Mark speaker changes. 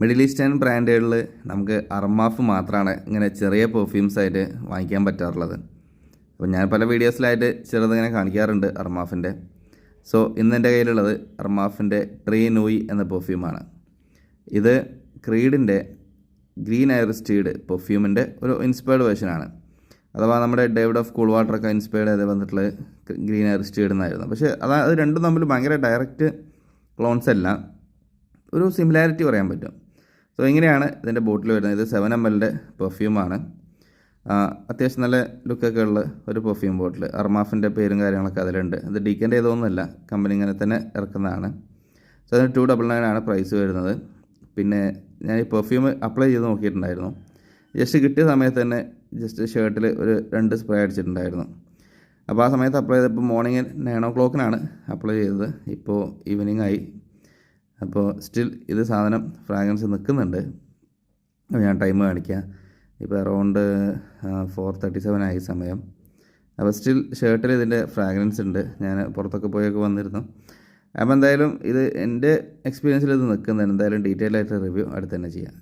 Speaker 1: Middle eastern ബ്രാൻഡുകളിൽ നമുക്ക് അർമാഫ് മാത്രമാണ് ഇങ്ങനെ ചെറിയ പെർഫ്യൂംസ് ആയിട്ട് വാങ്ങിക്കാൻ പറ്റാറുള്ളത്. അപ്പോൾ ഞാൻ പല വീഡിയോസിലായിട്ട് ചെറുതിങ്ങനെ കാണിക്കാറുണ്ട് അർമാഫിന്റെ. സോ ഇന്ന് എന്റെ കയ്യിലുള്ളത് അർമാഫിന്റെ ട്രീ നൂയി എന്ന പെർഫ്യൂമാണ് ഇത് ക്രീഡിന്റെ ഗ്രീൻ ഐറിസ്റ്റീഡ് സ്റ്റീഡ് പെർഫ്യൂമിന്റെ ഒരു ഇൻസ്പയർഡ് വേർഷനാണ് അഥവാ നമ്മുടെ ഡേവിഡ് ഓഫ് കൂൾ വാട്ടറൊക്കെ ഇൻസ്പയർഡ് ചെയ്ത് വന്നിട്ടുള്ള ഗ്രീൻ ഐറിസ്റ്റീഡ് സ്റ്റീഡ് എന്നായിരുന്നു. പക്ഷേ അത് അത് രണ്ടും തമ്മിൽ ഭയങ്കര ഡയറക്റ്റ് ക്ലോൺസ് അല്ല. ഒരു സിമിലാരിറ്റി പറയാൻ പറ്റും. സോ ഇങ്ങനെയാണ് ഇതിന്റെ ബോട്ടിൽ വരുന്നത്. ഇത് സെവൻ എം എല്ലിന്റെ പെർഫ്യൂമാണ് അത്യാവശ്യം നല്ല ലുക്കൊക്കെ ഉള്ള ഒരു പെർഫ്യൂം ബോട്ടിൽ അർമാഫിന്റെ പേരും കാര്യങ്ങളൊക്കെ അതിലുണ്ട്. ഇത് ഡീക്കന്റെ ഇതൊന്നുമല്ല കമ്പനി ഇങ്ങനെ തന്നെ ഇറക്കുന്നതാണ്. സോ അതിന് ടു ഡബിൾ നയൻ ആണ് പ്രൈസ് വരുന്നത്. പിന്നെ ഞാൻ ഈ പെർഫ്യൂം അപ്ലൈ ചെയ്ത് നോക്കിയിട്ടുണ്ടായിരുന്നു. ജസ്റ്റ് കിട്ടിയ സമയത്ത് തന്നെ ജസ്റ്റ് ഷർട്ടിൽ ഒരു രണ്ട് സ്പ്രേ അടിച്ചിട്ടുണ്ടായിരുന്നു. അപ്പോൾ ആ സമയത്ത് അപ്ലൈ ചെയ്തപ്പോൾ മോർണിംഗ് നയൻ ഓ ക്ലോക്കിനാണ് അപ്ലൈ ചെയ്തത്. ഇപ്പോൾ ഈവനിങ് ആയി. അപ്പോൾ സ്റ്റിൽ ഇത് സാധനം ഫ്രാഗ്രൻസ് നിൽക്കുന്നുണ്ട്. ഞാൻ ടൈം കാണിക്കാം. ഇപ്പോൾ അറൗണ്ട് ഫോർ തേർട്ടി സെവൻ ആയി സമയം. അപ്പോൾ സ്റ്റിൽ ഷർട്ടിൽ ഇതിന്റെ ഫ്രാഗ്രൻസ് ഉണ്ട്. ഞാൻ പുറത്തൊക്കെ പോയൊക്കെ വന്നിരുന്നു. അപ്പോൾ എന്തായാലും ഇത് എന്റെ എക്സ്പീരിയൻസിൽ ഇത് നിൽക്കുന്നുണ്ട്. എന്തായാലും ഡീറ്റെയിൽ ആയിട്ട് റിവ്യൂ അടുത്ത് തന്നെ ചെയ്യാം.